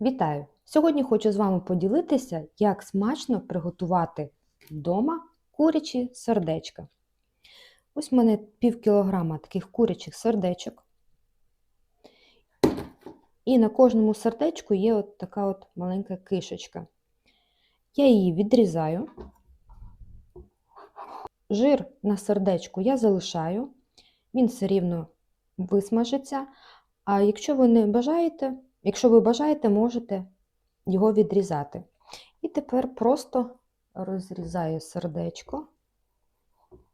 Вітаю! Сьогодні хочу з вами поділитися, як смачно приготувати вдома курячі сердечка. Ось в мене пів кілограма таких курячих сердечок. І на кожному сердечку є от така от маленька кишечка. Я її відрізаю. Жир на сердечку я залишаю, він все рівно висмажиться. А якщо ви не бажаєте, якщо ви бажаєте, можете його відрізати. І тепер просто розрізаю сердечко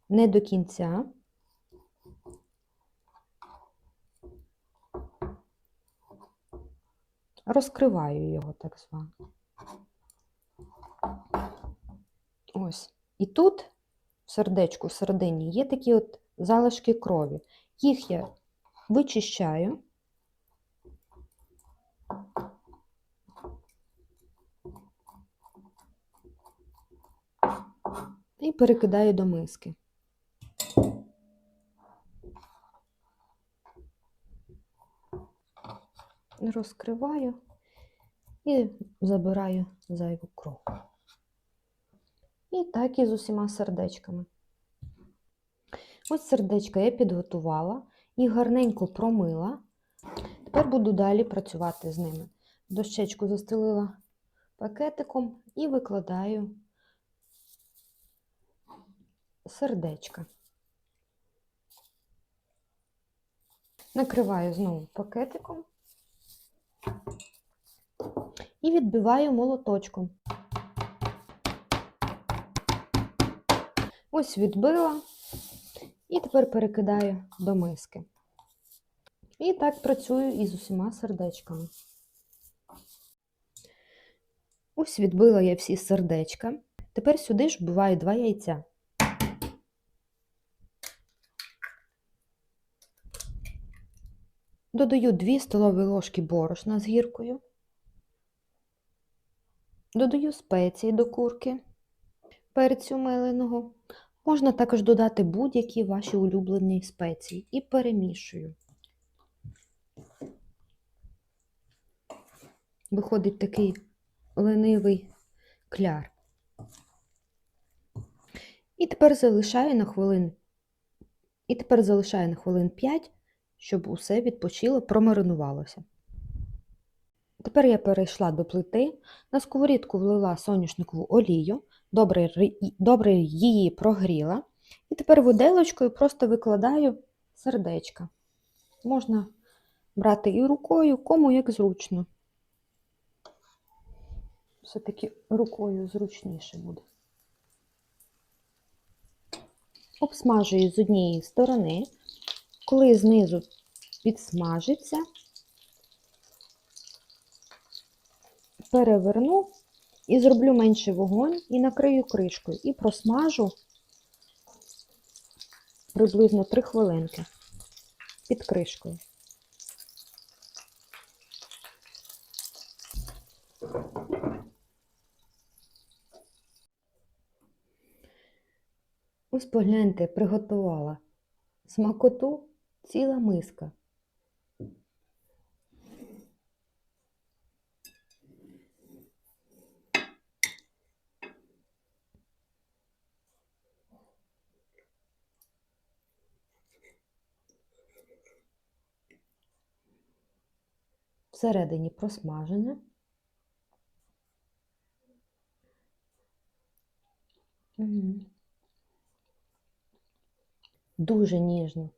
не до кінця. Розкриваю його так звано. Ось. І тут, в сердечку, в середині, є такі от залишки крові. Їх я вичищаю. І перекидаю до миски. Розкриваю і забираю зайву кров. І так і з усіма сердечками. Ось сердечка я підготувала, їх гарненько промила. Тепер буду далі працювати з ними. Дощечку застелила пакетиком і викладаю сердечка. Накриваю знову пакетиком і відбиваю молоточком. Ось відбила і тепер перекидаю до миски. І так працюю із усіма сердечками. Ось відбила я всі сердечка. Тепер сюди ж вбиваю два яйця. Додаю 2 столові ложки борошна з гіркою. Додаю спеції до курки, перцю меленого. Можна також додати будь-які ваші улюблені спеції і перемішую. Виходить такий ленивий кляр. І тепер залишаю на хвилин. І тепер залишаю на хвилин 5, щоб усе відпочило, промаринувалося. Тепер я перейшла до плити, на сковорідку влила соняшникову олію, добре, добре її прогріла. І тепер виделочкою просто викладаю сердечка. Можна брати і рукою, кому як зручно. Все-таки рукою зручніше буде. Обсмажую з однієї сторони, коли знизу підсмажиться, переверну і зроблю менший вогонь і накрию кришкою і просмажу приблизно 3 хвилинки під кришкою. Ось погляньте, приготувала смакоту ціла миска. Всередині просмажене. Дуже ніжно.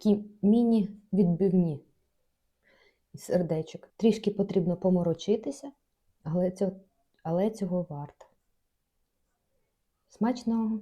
Такі міні-відбивні сердечок. Трішки потрібно поморочитися, але цього, але цього варто. Смачного!